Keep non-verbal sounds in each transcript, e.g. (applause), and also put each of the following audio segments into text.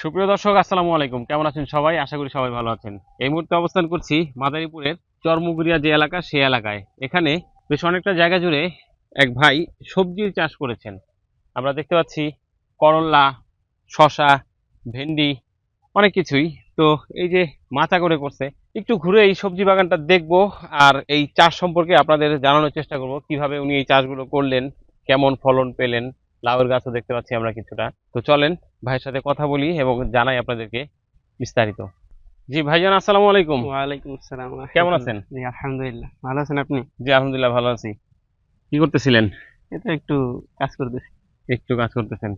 সুপ্রিয় দর্শক, আসসালামু আলাইকুম। কেমন আছেন সবাই? আশা করি সবাই ভালো আছেন। এই মুহূর্তে অবস্থান করছি মাদারীপুরের চরমুগুরিয়া যে এলাকা, সেই এলাকায়। এখানে বেশ অনেকটা জায়গা জুড়ে এক ভাই সবজির চাষ করেছেন। আমরা দেখতে পাচ্ছি করল্লা শশা ভেন্ডি, অনেক কিছুই। তো এই যে মাচা করে করছে, একটু ঘুরে এই সবজি বাগানটা দেখব আর এই চাষ সম্পর্কে আপনাদের জানানোর চেষ্টা করব, কীভাবে উনি এই চাষগুলো করলেন, কেমন ফলন পেলেন লাউয়ের গাছও দেখতে পাচ্ছি আমরা কিছুটা। তো চলেন ভাইয়ের সাথে কথা বলি এবং জানাই আপনাদেরকে বিস্তারিত। জি ভাইজান আসসালামু আলাইকুম। ওয়ালাইকুম আসসালাম। কেমন আছেন? জি আলহামদুলিল্লাহ। ভালো আছেন আপনি? জি আলহামদুলিল্লাহ ভালো আছি। কি করতেছিলেন? তো একটু কাজ করতেছি। একটু কাজ করতেছেন।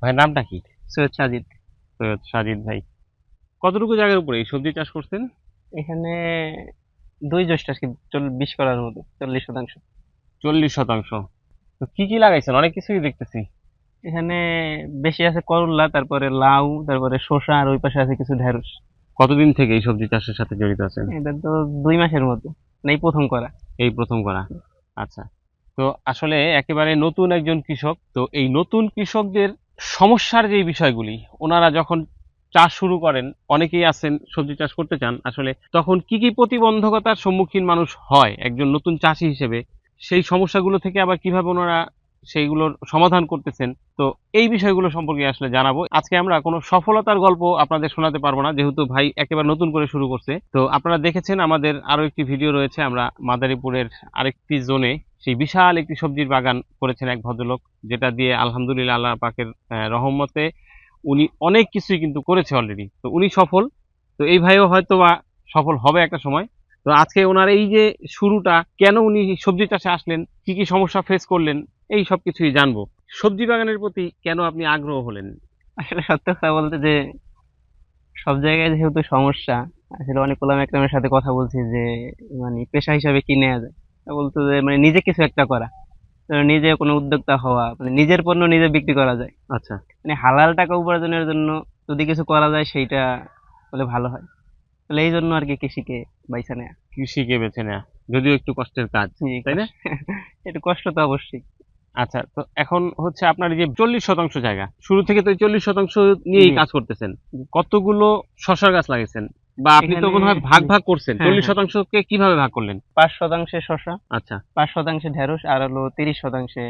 ভাইয়ের নামটা কি? সৈয়দ সাজিদ। সৈয়দ সাজিদ ভাই। কতটুকু জায়গার উপরে এই সবজি চাষ করছেন? এখানে দুই জ্যৈষ্ঠ বিশ করার মতো চল্লিশ শতাংশ। চল্লিশ শতাংশ। তো কি কি লাগাইছেন? অনেক কিছুই দেখতেছি। এখানে বেশি আছে করল্লা তারপরে লাউ তারপরে শসা আর ওই পাশে আছে কিছু ঢেঁড়স। কতদিন থেকে এই সবজি চাষের সাথে জড়িত আছেন? এটা তো দুই মাসের মতো। না এই প্রথম করা। এই প্রথম করা। আচ্ছা। তো আসলে একেবারে নতুন একজন কৃষক তো এই নতুন কৃষকদের সমস্যার যে বিষয়গুলি ওনারা যখন চাষ শুরু করেন অনেকেই আছেন সবজি চাষ করতে চান আসলে তখন কি কি প্রতিবন্ধকতার সম্মুখীন মানুষ হয় একজন নতুন চাষি হিসেবে? সেই সমস্যাগুলো থেকে আবার কীভাবে ওনারা সেইগুলোর সমাধান করতেছেন? তো এই বিষয়গুলো সম্পর্কে আসলে জানাব। আজকে আমরা কোনো সফলতার গল্প আপনাদের শোনাতে পারব না, যেহেতু ভাই একেবারে নতুন করে শুরু করছে। তো আপনারা দেখেছেন আমাদের আরও একটি ভিডিও রয়েছে, আমরা মাদারীপুরের আরেকটি জোনে সেই বিশাল একটি সবজির বাগান করেছেন এক ভদ্রলোক, যেটা দিয়ে আলহামদুলিল্লাহ আল্লাহ পাকের রহমতে উনি অনেক কিছুই কিন্তু করেছে অলরেডি তো উনি সফল। তো এই ভাইও হয়তো বা সফল হবে একটা সময় তো আজকে ওনার এই যে শুরুটা কেন উনি সবজি চাষে আসলেন কি কি সমস্যা ফেস করলেন এই সব কিছুই জানব। সবজি বাগানের প্রতি কেন আপনি আগ্রহ হলেন? আসলে সত্য কথা বলতে যে সব জায়গায় যেহেতু সমস্যা আসলে অনেক কোলাম একরামের সাথে কথা বলছি যে মানে পেশা হিসাবে কি নেওয়া যায়? বলতো যে মানে নিজে কিছু একটা করা। নিজে কোনো উদ্যোক্তা হওয়া মানে নিজের পণ্য নিজে বিক্রি করা যায়। আচ্ছা। মানে হালাল টাকা উপার্জনের জন্য যদি কিছু করা যায় সেইটা বলে ভালো হয়। তাহলে এই জন্য আর কি কৃষিকে বাইসা নেয়া। কৃষিকে বেছে নেওয়া যদিও একটু কষ্টের কাজ তাই না? (laughs) একটু কষ্ট তো অবশ্যই। আচ্ছা তো এখন হচ্ছে আপনার এই যে চল্লিশ শতাংশ জায়গা শুরু থেকে তো চল্লিশ শতাংশ নিয়েই কাজ করতেছেন। কতগুলো শশার গাছ লাগিয়েছেন? বা আপনি তো মনে হয় ভাগ ভাগ করছেন হ্যাঁ, চল্লিশ হ্যাঁ। শতাংশকে কীভাবে ভাগ করলেন? পাঁচ শতাংশে শশা আচ্ছা। পাঁচ শতাংশে ঢেঁড়স আর হলো তিরিশ শতাংশে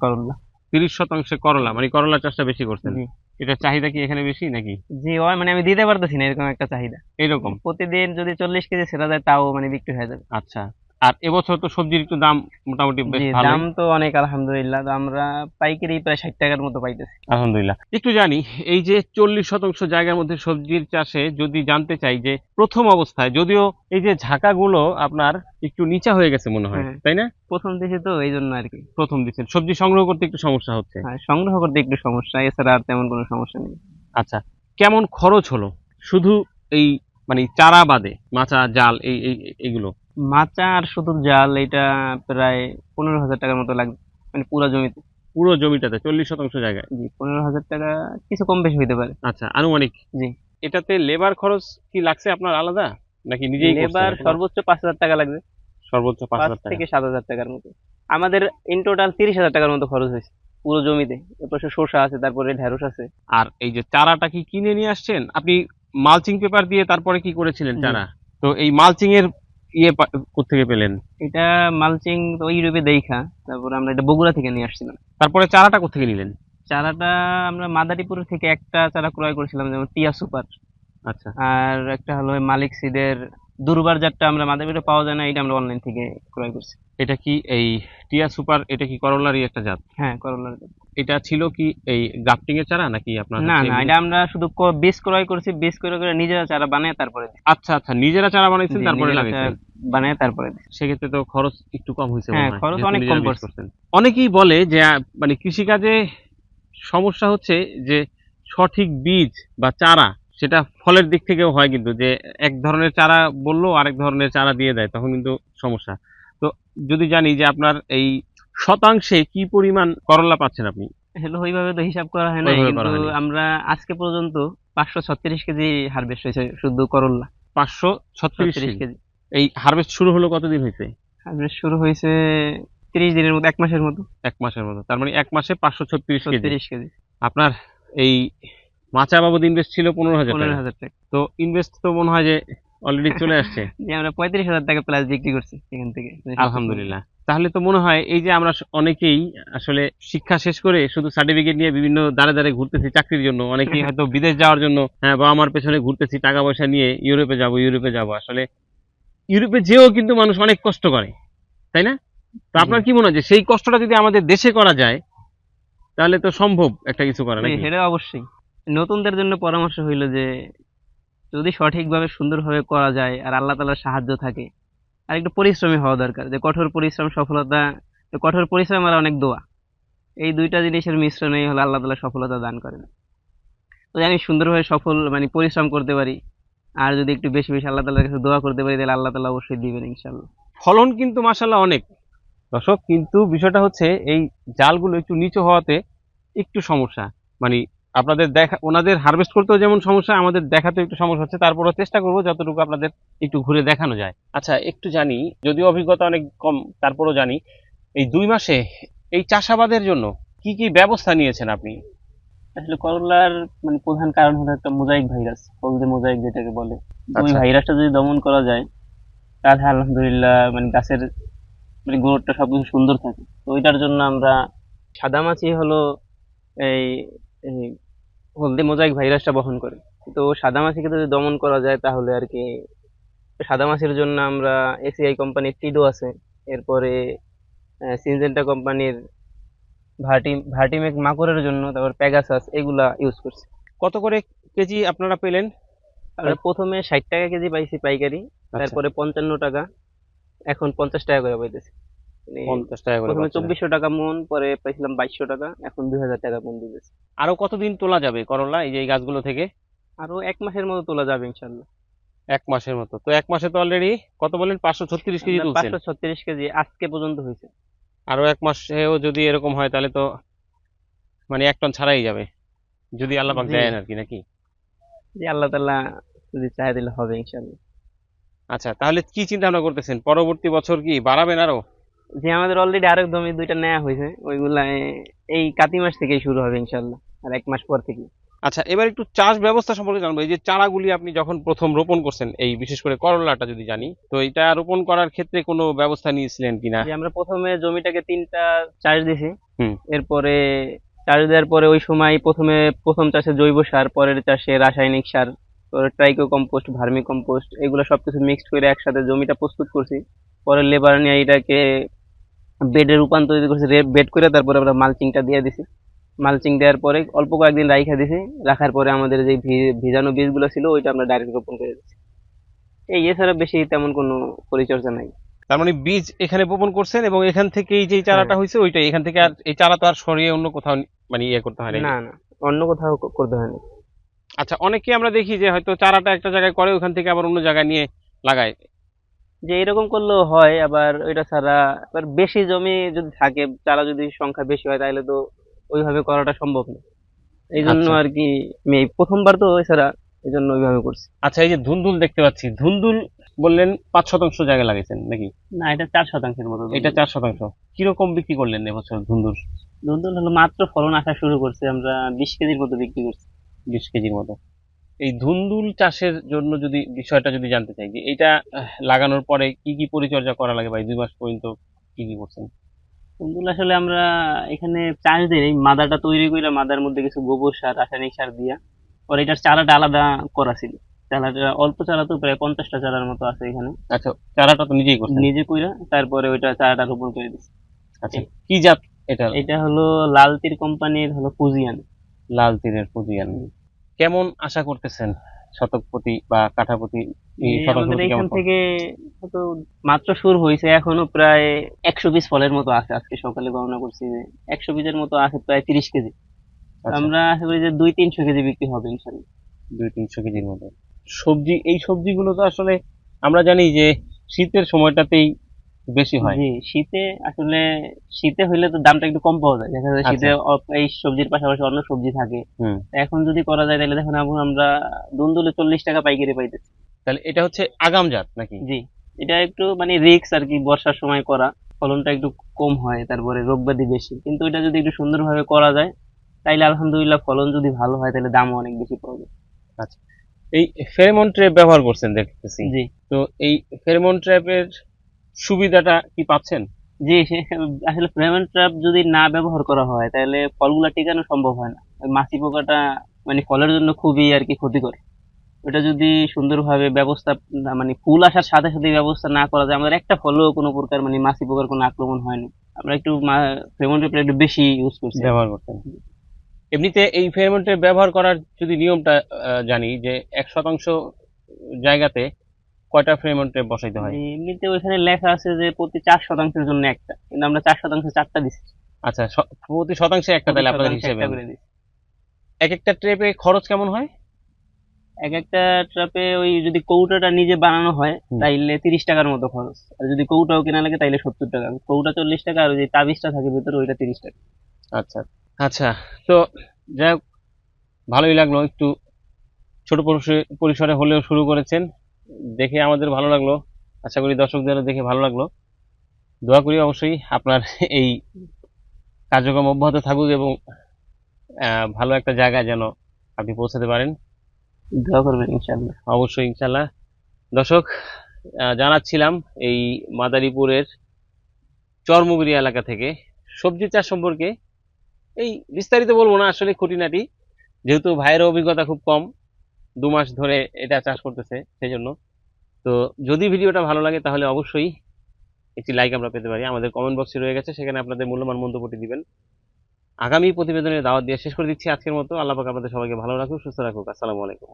করলা। তিরিশ শতাংশে করলা মানে করলা চাষটা বেশি করছেন। এটা চাহিদা কি এখানে বেশি নাকি? জি ওই মানে আমি দিতে পারতেছি না এরকম একটা চাহিদা। এরকম? প্রতিদিন যদি চল্লিশ কেজি ছেড়া যায় তাও মানে বিক্রি হয়ে যাবে। আচ্ছা। আর এবছর তো সবজির একটু দাম মোটামুটি বেশ ভালো দাম তো অনেক আলহামদুলিল্লাহ। তো আমরা পাইকারি প্রায় ষাট টাকার মতো পাইতেছি। আলহামদুলিল্লাহ। একটু জানি এই যে চল্লিশ শতাংশ জায়গার মধ্যে সবজির চাষে যদি জানতে চাই যে প্রথম অবস্থায় যদিও এই যে ঝাঁকাগুলো আপনার একটু নিচা হয়ে গেছে মনে হয় হ্যাঁ। তাই না? প্রথম দিছি তো এই জন্য আর কি। প্রথম দিচ্ছেন সবজি সংগ্রহ করতে একটু সমস্যা হচ্ছে। হ্যাঁ, সংগ্রহ করতে একটু সমস্যা এছাড়া আর তেমন কোনো সমস্যা নেই। আচ্ছা কেমন খরচ হলো? শুধু এই মানে চারা বাদে মাচা জাল এই এই- এইগুলো মাচা আর শুধু জাল এটা প্রায় পনেরো হাজার টাকার মতো লাগবে মানে পুরো জমিতে। পুরো জমিটাতে চল্লিশ শতাংশ জায়গায়? জি পনেরো হাজার টাকা কিছু কম বেশি হইতে পারে। আচ্ছা আনুমানিক? জি। এটাতে লেবার খরচ কি লাগছে আপনার আলাদা? নাকি নিজেই লেবার সর্বোচ্চ পাঁচ হাজার টাকা লাগবে। সর্বোচ্চ পাঁচ হাজার থেকে সাত হাজার টাকার মতো। আমাদের ইন টোটাল তিরিশ হাজার টাকার মতো খরচ হয়েছে পুরো জমিতে। এরপর শসা আছে তারপরে ঢেঁড়স আছে। আর এই যে চারাটা কি কিনে নিয়ে আসছেন? আপনি মালচিং পেপার দিয়ে তারপরে কি করেছিলেন চারা? তো এই মালচিং এর ইয়ে কোত্থেকে পেলেন? এটা মালচিং তো ইউরোপে দেখা তারপরে আমরা এটা বগুড়া থেকে নিয়ে আসছিলাম। তারপরে চারাটা কোথেকে নিলেন? চারাটা আমরা মাদারীপুর থেকে একটা চারা ক্রয় করেছিলাম যেমন টিয়া সুপার। আচ্ছা। আর একটা হলো মালিক সিডের দুর্বার জাতটা আমরা মাদারীপুরে পাওয়া যায় না এটা আমরা অনলাইন থেকে ক্রয় করছি এটা কি এই টিয়া সুপার এটা কি করলারই একটা জাত হ্যাঁ করলার জাত। এটা ছিল কি এই গ্রাফটিং এর চারা নাকি আপনার না না এটা আমরা শুধু বীজ ক্রয় করছি বীজ করে করে নিজেরা চারা বানায় তারপরে আচ্ছা আচ্ছা নিজেরা চারা বানাইছেন তারপরে লাগাইছেন বানায় তারপরে। সেক্ষেত্রে তো খরচ একটু কম হয়েছে হ্যাঁ, খরচ অনেক কম। করছেন। অনেকেই বলে যে মানে কৃষিকাজে সমস্যা হচ্ছে যে সঠিক বীজ বা চারা সেটা ফলের দিক থেকেও হয় কিন্তু যে এক ধরনের চারা বলল আরেক ধরনের চারা দিয়ে দেয় তখন কিন্তু সমস্যা। তো যদি জানি যে আপনার এই শতাংশে কি পরিমাণ করলা পাচ্ছেন আপনি? আসলে ওইভাবে তো হিসাব করা হয় না কিন্তু আমরা আজকে পর্যন্ত পাঁচশো ছত্রিশ কেজি হারভেস্ট হয়েছে শুধু করল্লা পাঁচশো ছত্রিশ কেজি। এই হারভেস্ট শুরু হলো কতদিন হয়েছে? হারভেস্ট শুরু হয়েছে তিরিশ দিনের মতো এক মাসের মতো। এক মাসের মতো তার মানে এক মাসে পাঁচশো ছত্রিশ কেজি। আপনার এই মাচা বাবদ ইনভেস্ট ছিল পনেরো হাজার পনেরো হাজার টাকা। তো ইনভেস্ট তো মনে হয় যে অলরেডি চলে আসছে। (laughs) যে আমরা পঁয়ত্রিশ হাজার টাকা প্লাস বিক্রি করছি এখান থেকে। আলহামদুলিল্লাহ। তাহলে তো মনে হয় এই যে আমরা অনেকেই আসলে শিক্ষা শেষ করে শুধু সার্টিফিকেট নিয়ে বিভিন্ন দাঁড়ে দাঁড়ে ঘুরতেছি চাকরির জন্য অনেকেই হয়তো বিদেশ যাওয়ার জন্য হ্যাঁ বা আমার পেছনে ঘুরতেছি টাকা পয়সা নিয়ে ইউরোপে যাব ইউরোপে যাব। আসলে ইউরোপে যেও কিন্তু মানুষ অনেক কষ্ট করে তাই না? তো আপনার কি মনে হয় যে সেই কষ্টটা যদি আমাদের দেশে করা যায় তাহলে তো সম্ভব একটা কিছু করা জি, নাকি? সেটা অবশ্যই। নতুনদের জন্য পরামর্শ হইল যে যদি সঠিকভাবে সুন্দরভাবে করা যায় আর আল্লাহ তালার সাহায্য থাকে আর একটু পরিশ্রমী হওয়া দরকার। যে কঠোর পরিশ্রম সফলতা কঠোর পরিশ্রম আর অনেক দোয়া। এই দুইটা জিনিসের মিশ্রণেই হলো আল্লাহ তালা সফলতা দান করেন। তো আমি সুন্দরভাবে সফল মানে পরিশ্রম করতে পারি আর যদি একটু বেশি বেশি আল্লাহ তালার কাছে দোয়া করতে পারি তাহলে আল্লাহ তালা অবশ্যই দিবেন ইনশাল্লাহ ফলন কিন্তু মাসাল্লাহ অনেক। দর্শক কিন্তু বিষয়টা হচ্ছে এই জালগুলো একটু নিচু হওয়াতে একটু সমস্যা। মানে আপনাদের দেখা ওনাদের হারভেস্ট করতেও যেমন সমস্যা আমাদের দেখাতেও একটু সমস্যা হচ্ছে। তারপরও চেষ্টা করব যতটুকু আপনাদের একটু ঘুরে দেখানো যায়। আচ্ছা একটু জানি যদিও অভিজ্ঞতা অনেক কম তারপরও জানি এই দুই মাসে এই চাষাবাদের জন্য কি কি ব্যবস্থা নিয়েছেন আপনি? আসলে করলার মানে প্রধান কারণ হলো একটা মোজাইক ভাইরাস হলদে মোজাইক যেটাকে বলে। ওই আচ্ছা। ভাইরাসটা যদি দমন করা যায় তাহলে আলহামদুলিল্লাহ মানে গাছের মানে গ্রোথটা সবকিছু সুন্দর থাকে। তো ওইটার জন্য আমরা সাদামাছি হলো এই হলদে মোজাইক ভাইরাসটা বহন করে। তো সাদামাছিকে যদি দমন করা যায় তাহলে আর কি সাদামাছির জন্য আমরা এসিআই কোম্পানির টিডো আছে। এরপরে সিনজেন্টা কোম্পানির ভার্টি ভার্টিমেক মাকড়ের জন্য তারপর প্যাগাসাস এগুলা ইউজ করছি। কত করে কেজি আপনারা পেলেন? আমরা প্রথমে ষাট টাকা কেজি পাইছি পাইকারি আচ্ছা, তারপরে পঞ্চান্ন টাকা এখন পঞ্চাশ টাকা করে পাইতেছি। পঞ্চাশ টাকা করে প্রথমে চব্বিশশো টাকা মন পরে পাইছিলাম বাইশশো টাকা এখন দুই হাজার টাকা মন দিতেছে। আরও কতদিন তোলা যাবে করলা এই যে এই গাছগুলো থেকে? আরও এক মাসের মতো তোলা যাবে ইনশাল্লাহ এক মাসের মতো। তো এক মাসে তো অলরেডি কত বলেন? পাঁচশো ছত্রিশ কেজি তুলছেন। পাঁচশো ছত্রিশ কেজি আজকে পর্যন্ত হয়েছে। আরও এক মাসেও যদি এরকম হয় তাহলে তো মানে এক টন ছাড়াই যাবে। যদি আল্লাহ পাক। দেন আর কি নাকি? যে আল্লাহ তাল্লাহ যদি চাই দিলে হবে ইনশাল্লাহ আচ্ছা তাহলে কি চিন্তা ভাবনা করতেছেন? পরবর্তী বছর কি বাড়াবেন আরও? যে আমাদের অলরেডি আরেক জমি দুইটা নেওয়া হয়েছে ওইগুলা এই কাতি মাস থেকেই শুরু হবে ইনশাল্লাহ আর এক মাস পর থেকে আচ্ছা এবার একটু চাষ ব্যবস্থা সম্পর্কে জানব। এই যে চারাগুলি আপনি যখন প্রথম রোপণ করছেন এই বিশেষ করে করলাটা যদি জানি তো এটা রোপণ করার ক্ষেত্রে কোনো ব্যবস্থা নিয়েছিলেন কিনা? আমরা প্রথমে জমিটাকে তিনটা চাষ দিছি এরপরে চাষ দেওয়ার পরে ওই সময় প্রথমে প্রথম চাষে জৈব সার পরের চাষে রাসায়নিক সার পরে ট্রাইকো কম্পোস্ট ভার্মি কম্পোস্ট এগুলো সবকিছু মিক্সড করে একসাথে জমিটা প্রস্তুত করছি। পরে লেবার নিয়ে এটাকে বেডে রূপান্তরিত করছি বেড করে তারপরে আমরা মালচিংটা দিয়ে দিছি। মালচিং দেওয়ার পরে অল্প কয়েকদিন রাইখা দিছি রাখার পরে আমাদের যে ভিজানো বীজগুলো ছিল ওইটা আমরা ডাইরেক্ট রোপণ করে দিচ্ছি এই এছাড়া বেশি তেমন কোনো পরিচর্যা নাই। তার মানে বীজ এখানে বপন করছেন এবং এখান থেকেই যে চারাটা হয়েছে ওইটাই। এখান থেকে আর এই চারা তো আর সরিয়ে অন্য কোথাও মানে ইয়ে করতে হয় না না। না অন্য কোথাও করতে হয়নি। আচ্ছা অনেকে আমরা দেখি যে হয়তো চারাটা একটা জায়গায় করে ওখান থেকে আবার অন্য জায়গায় নিয়ে লাগায়। যে এরকম করলেও হয় আবার ওইটা ছাড়া আবার বেশি জমি যদি থাকে চারা যদি সংখ্যা বেশি হয় তাহলে তো ওইভাবে করাটা সম্ভব না। এই জন্য আচ্ছা। আর কি আমি এই প্রথমবার তো এছাড়া এই জন্য ওইভাবে করছি। আচ্ছা এই যে ধুন্দুল দেখতে পাচ্ছি ধুন্দুল বললেন পাঁচ শতাংশ জায়গা লাগিয়েছেন নাকি? না এটা চার শতাংশের মতো এটা চার শতাংশ। কীরকম বিক্রি করলেন এবছর ধুন্দুল? নতুন হলো মাত্র ফলন আসা শুরু করছে আমরা বিশ কেজির মতো বিক্রি করছি। বিশ কেজির মতো। এই ধুন্দুল চাষের জন্য যদি বিষয়টা যদি জানতে চাই যে এটা লাগানোর পরে কি কি পরিচর্যা করা লাগে ভাই দুই মাস পর্যন্ত কি কি করছেন? কুন্দুল আসলে আমরা এখানে চাষ দিই এই মাদাটা তৈরি করে মাদার মধ্যে কিছু গোবর সার রাসায়নিক সার দিয়া। পরে এটার চারাটা আলাদা করা ছিল। চারাটা অল্প চারা তো প্রায় পঞ্চাশটা চারার মতো আছে এখানে। আচ্ছা চারাটা তো নিজেই করছেন? নিজে কইরা তারপরে ওইটা চারাটা রোপণ করে দিচ্ছি আচ্ছা কি জাত এটা? এটা হলো লাল তীর কোম্পানির হলো ফুজিয়ান লাল তীরের পুঁজিয়ান কেমন আশা করতেছেন? শতক প্রতি বা কাঠা প্রতি এই এই শতাংশ আমাদের প্রতি এখান থেকে মাত্র শুরু হয়েছে এখনও প্রায় একশো পিস ফলের মতো আছে আজকে সকালে গণনা করছি যে একশো পিসের মতো আছে প্রায় তিরিশ কেজি। আচ্ছা, আমরা আশা করি যে দুই তিনশো কেজি বিক্রি হবে ইনশাল্লাহ। দুই তিনশো কেজির মতো। সবজি এই সবজিগুলো তো আসলে আমরা জানি যে শীতের সময়টাতেই বেশি হয়। জি শীতে আসলে শীতে হইলে তো দামটা একটু কম পাওয়া যায়। দেখা যায় আচ্ছা। শীতে এই সবজির পাশাপাশি অন্য সবজি থাকে। এখন যদি করা যায় তাহলে দেখুন আমরা দুন্দুলে চল্লিশ টাকা পাইকারি পাইতেছি। তাহলে এটা হচ্ছে আগাম জাত নাকি? জি এটা একটু মানে রিক্স আর কি বর্ষার সময় করা। ফলনটা একটু কম হয় তারপরে রোগব্যাধি বেশি। কিন্তু এটা যদি একটু সুন্দরভাবে করা যায় তাইলে আলহামদুলিল্লাহ ফলন যদি ভালো হয় তাহলে দামও অনেক বেশি পাবে এই ফেরোমন ট্র্যাপ ব্যবহার করছেন দেখতেছি। জি। তো এই ফেরোমন ট্র্যাপের সুবিধাটা কি পাচ্ছেন? জি আসলে ফ্লেমেন্ট ট্র্যাপ যদি না ব্যবহার করা হয় তাহলে ফলগুলা টিকানো সম্ভব হয় না। মাছি পোকাটা মানে ফলের জন্য খুবই আর কি ক্ষতিকর। ওটা যদি সুন্দরভাবে ব্যবস্থা মানে ফুল আসার সাথে সাথে ব্যবস্থা না করা যায় আমাদের একটা ফলও কোনো প্রকার মানে মাছি পোকার কোনো আক্রমণ হয়নি। আমরা একটু ফ্লেমন ট্র্যাপটা একটু বেশি ইউজ করছি। ব্যবহার করতেন এমনিতে এই ফেরোমন ট্র্যাপ ব্যবহার করার যদি নিয়মটা জানি যে এক শতাংশ জায়গাতে কয়টা ফেরোমন ট্র্যাপ বসাইতে হয়? মানে এমনিতে ওইখানে লেখা আছে যে প্রতি চার শতাংশের জন্য একটা। কিন্তু আমরা চার শতাংশে চারটা দিচ্ছি আচ্ছা প্রতি শতাংশে একটা তাহলে আপনাদের হিসেবে। এক একটা ট্রেপে খরচ কেমন হয়? এক একটা ট্রাপে ওই যদি কৌটাটা নিজে বানানো হয় তাইলে তিরিশ টাকার মতো খরচ। আর যদি কৌটাও কেনা লাগে তাইলে সত্তর টাকা। কৌটা চল্লিশ টাকা আর ওই যে তাবিজটা থাকে ভিতরে ওইটা তিরিশ টাকা। আচ্ছা আচ্ছা। তো যাই হোক ভালোই লাগল। একটু ছোট পরিসরে- পরিসরে হলেও শুরু করেছেন। দেখে আমাদের ভালো লাগল। আশা করি দর্শকদেরও দেখে ভালো লাগল। দোয়া করি অবশ্যই আপনার এই কার্যক্রম অব্যাহত থাকুক এবং আহ, ভালো একটা জায়গা যেন আপনি পৌঁছাতে পারেন। দোয়া করবেন ইনশাআল্লাহ। অবশ্যই ইনশাল্লাহ দর্শক জানাচ্ছিলাম এই মাদারীপুরের চরমুগুরি এলাকা থেকে সবজি চাষ সম্পর্কে। এই বিস্তারিত বলব না আসলে খুঁটিনাটি। যেহেতু ভাইয়ের অভিজ্ঞতা খুব কম দু মাস ধরে এটা চাষ করতেছে সেই জন্য তো যদি ভিডিওটা ভালো লাগে তাহলে অবশ্যই একটি লাইক আমরা পেতে পারি। আমাদের কমেন্ট বক্সে রয়ে গেছে, সেখানে আপনাদের মূল্যবান মন্তব্যটি দিবেন। আগামী প্রতিবেদনের দাওয়াত দিয়ে শেষ করে দিচ্ছি আজকের মতো। আল্লাহ পাক আপনাদের সবাইকে ভালো রাখুক, সুস্থ রাখুক। আসসালামু আলাইকুম।